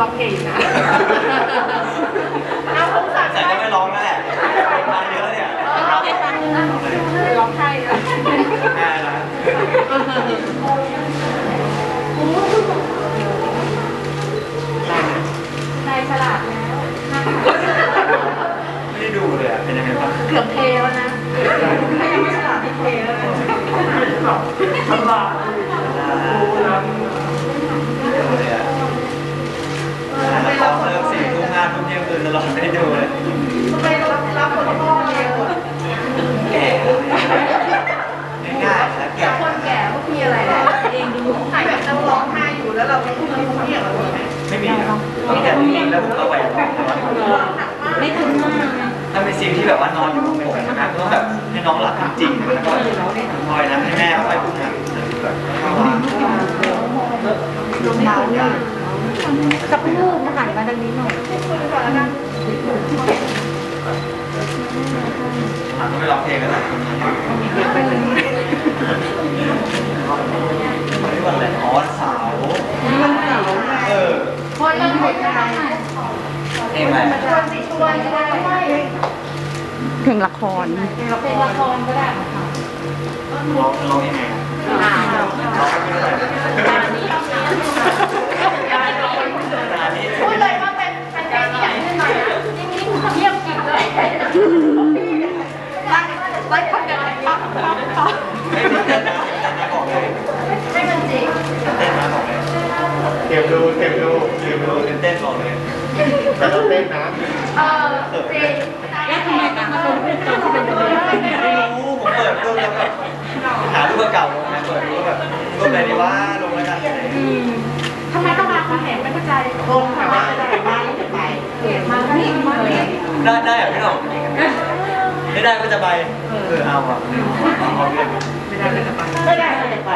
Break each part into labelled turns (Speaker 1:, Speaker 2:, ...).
Speaker 1: ร้องเพลงอีกนะเอาคงสั่ง
Speaker 2: แต่ก็ไม่ร้องแล้วแหละมาเยอะเนี่ย
Speaker 1: ร้องให้ฟังร้องไห้อะ
Speaker 2: ง่ายนะ
Speaker 1: ล
Speaker 2: อ
Speaker 1: ดไม่
Speaker 2: ได้ดูเลย
Speaker 1: ทำไมรับรับคนพ่อเร็วอะ
Speaker 2: แก่แล้วเนี่ยง่ายๆน
Speaker 1: แต่
Speaker 2: แก่
Speaker 1: คนแก่ก็มีอะไรแหละเองดูถ่ายแบบเราร้องไห้อยู่แล้วเราไม่พูดอะไรเงียบเราเลย
Speaker 2: ไม่มีนะมีแต่มีแล้วผมก็ไปนอน
Speaker 3: ไม่คุ้นมาก
Speaker 2: ถ้าเป็นซีนที่แบบว่านอนอยู่เป็นแบบนั้นก็แบบให้น้องหลับจริงๆแล้วก็คอยนะให้แม่คอยอุ้มนะแบบเข้ามา
Speaker 3: สักรูปมาหันมาทางนี้หน่อย
Speaker 2: ไม่ร้องเพลงแล้วแหละวันนี้วันอะไรอ๋อวันเสาร์
Speaker 3: วันสาร์
Speaker 2: เออ
Speaker 1: คนละคนละ
Speaker 2: เพลงอะไร
Speaker 1: ชวนสิชวนก็ได้
Speaker 3: เพลงละคร
Speaker 1: เป็นละครก็ได้ค่ะ
Speaker 2: ร้องร้องยังไงร้องไม่ได้
Speaker 4: แต่ต้องเต้นนะ
Speaker 1: เออจริง
Speaker 3: แล้วทำไมต้องมาลงรูปตอนที่เป็นตัวเอง
Speaker 2: ไม่รู้ผมเปิดรูปแล้วแบบหารูปเก่าลงนะเปิดรูปแบบรูปอะไรดีว่าลงแล้วกัน
Speaker 1: ทำไมต้องมาคอนแหนไม่เข้าใจลงค่ะว่าจะไปบ้านจะไปเกลียดมากนี่มาเลย
Speaker 2: ได้ได้เหรอพี่หน่องไม่ได้ก็จะไปเออเอาอะเอาเอาเรื่อง
Speaker 1: ไม่ได้ก็จะไปไม่ได้ก็จะไป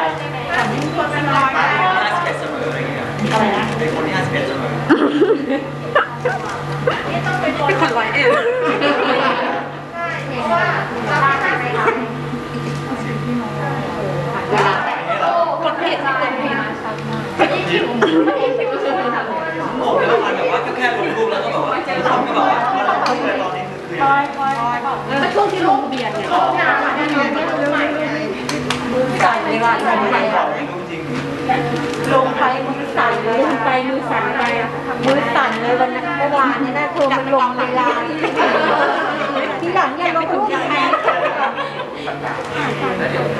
Speaker 1: แต่ยิ่งคนมันน้อย
Speaker 2: ห้าสิบเอ็ดเสมออะไรเงี้ย
Speaker 1: อะไรนะ
Speaker 2: เป็นคนที่ห้าสิบเอ็ดเสมอ
Speaker 1: นี่ต้อง เป็นคนคนร้อยเอ็ดใช่เพราะว่าเราไม่ได้ไปทำเวลาแต่โอ้คนผิดคนผิดยิ่งผิดยิ่งผิดก็คือทำ
Speaker 2: โอ้แล้วมันแบบว่าก็แค่ลงรูปแล้วก็แบบว่าคนก็แบบว่าเราทำอะไรตอนนี้คือ
Speaker 1: คอยคอยคอยแล้วช่วงที่ลงเบียร์เนี่ยช่วงงานเนี่ยไม่รู้ใหม่ไงมือสั่นเลยว่ะลงไป
Speaker 2: ไม่บอกไม่รู้จริง
Speaker 1: ลงไปมือสั่นเลย
Speaker 3: ลงไปมือสั่นไปมือสั่นเลยวันนั้นเมื่อวานนี้นะโทรมันลงในไลน์ที่หลังอย่าลงรูปใคร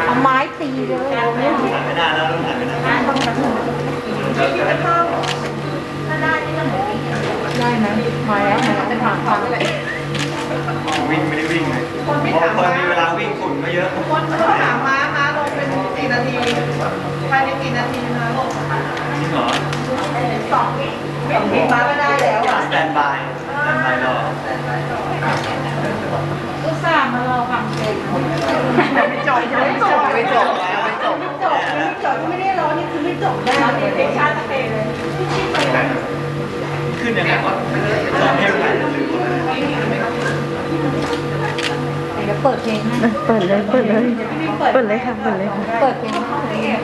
Speaker 3: เอาไม้ตีเลย
Speaker 2: ผ่านไม่นานแล้วผ่านไม่นาน
Speaker 3: ได้ไหมมาแล้วจะผ่านฟังเลย
Speaker 2: วิ่งไม่ได้วิ่งเลยเพราะคนมีเวลาวิ่งฝุ่นก็เยอะ
Speaker 1: คนเขาถามมามา กี่นาทีภายในกี่นาทีม้าลง
Speaker 2: จริงเหรอ
Speaker 1: สองวิสองวิม้าก็ได้แล้วอะ
Speaker 2: สแตนบายสแตนบายรอ
Speaker 1: อุตส่าห์มารอฟังเพลงไม่จบยังไม่จบไม่จบไม่จบไม่จบไม่จบไม่ได้ร้องนี่คือไม่จบได้เพลงชาติเพลงเลย
Speaker 2: ขึ้นยังไงก่อนตอนนี้ไปลืม
Speaker 3: เดี๋ยวเปิดเพลงให้
Speaker 5: เปิดเลยเปิดเลย เปิดเลยค่ะ เปิดเลยค่ะ
Speaker 3: เปิดเพลง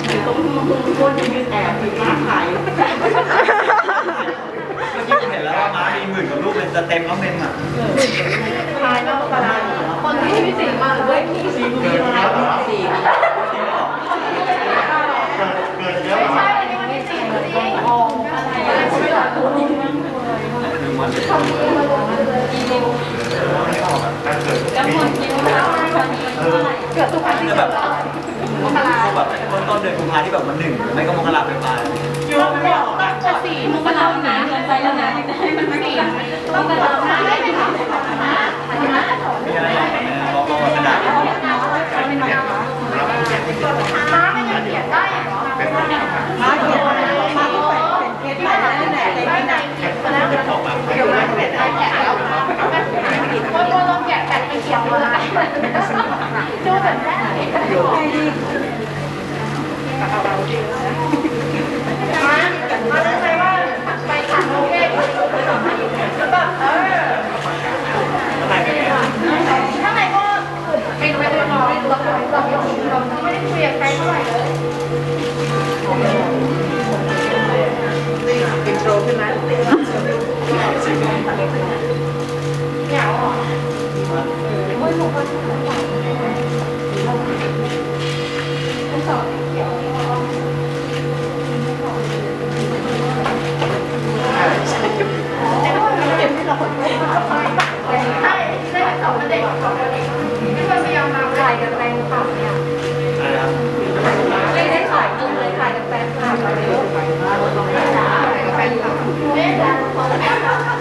Speaker 1: อยู่ตรงมุมคนยืนแอบอยู่ม้าขาย
Speaker 2: เมื่อกี้ผมเห็นแล้วว่าม้ามีหมื่นกว่าลูกเป็นจะเต็มแล้วเต็มอะ
Speaker 1: ขายนอกตลาดคนที่มีสีมาเลยที่สีมีมาสี
Speaker 4: เกินเยอะ
Speaker 1: ใช่อันนี้มันมีสีสีทองอะไรไม่หลับตัวนี้
Speaker 2: หนึ่งวัน
Speaker 1: เกือบทุกวันที่
Speaker 2: จะ
Speaker 1: แบ
Speaker 2: แบบบ
Speaker 1: มกรา
Speaker 2: แบบต้นต้นเดือนกุมภาที่แบบมันหนึ่งไม่ก็มกราเป็นปลาย
Speaker 1: อยู่บอกตั้งแต่สี่มกราหนาเกินไปแล้วนะให้มันสี่ต้องกระทำให้ได้
Speaker 2: ขียว
Speaker 1: มาดูแบบ
Speaker 4: แรก
Speaker 1: มามาแด้ไหมว่าไปขันโอเคแล้วก็เออถ้าไหนก็ไม่รู้ไม่รู้เราเราเราไม่ได้คุยกับ
Speaker 2: ใครเท่า
Speaker 1: ไหร่เลยอินโทรขึ้นไหม ได้สองเด็กสองเด็กที่มันพยายามมาถ่ายกับแฟนคลับเนี่ย
Speaker 2: อะไรนะครับ
Speaker 1: ไม่ได้ถ่ายจริงเลยถ่ายกับแฟนคลับถ่ายกับแฟนคลับ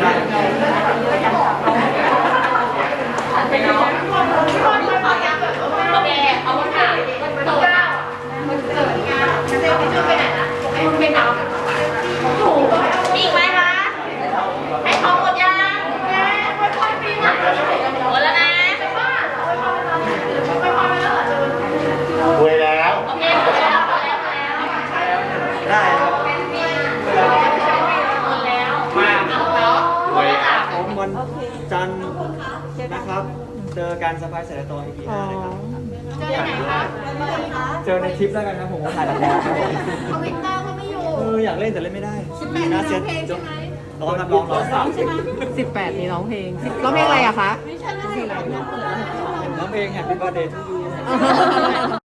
Speaker 2: Thank you. วันจันทร์นะครับ เจอกันสบายเสร็จแล้วตัว EP ห้านะครับ
Speaker 1: เจอไหนคะ
Speaker 2: เจอในทริปแล้วกันครับผมถ่ายละครครับผม
Speaker 1: ทวิตเตอร์ก็ไม่อยู่
Speaker 2: เอออยากเล่นแต่เล่นไม่ได้น่าเสียจบร้องครับร้องร้องสามสิบ
Speaker 5: สิบแปดมีร้องเพลงร้องเพลงอะไรอะคะ
Speaker 2: ร้องเพลง Happy Birthday to you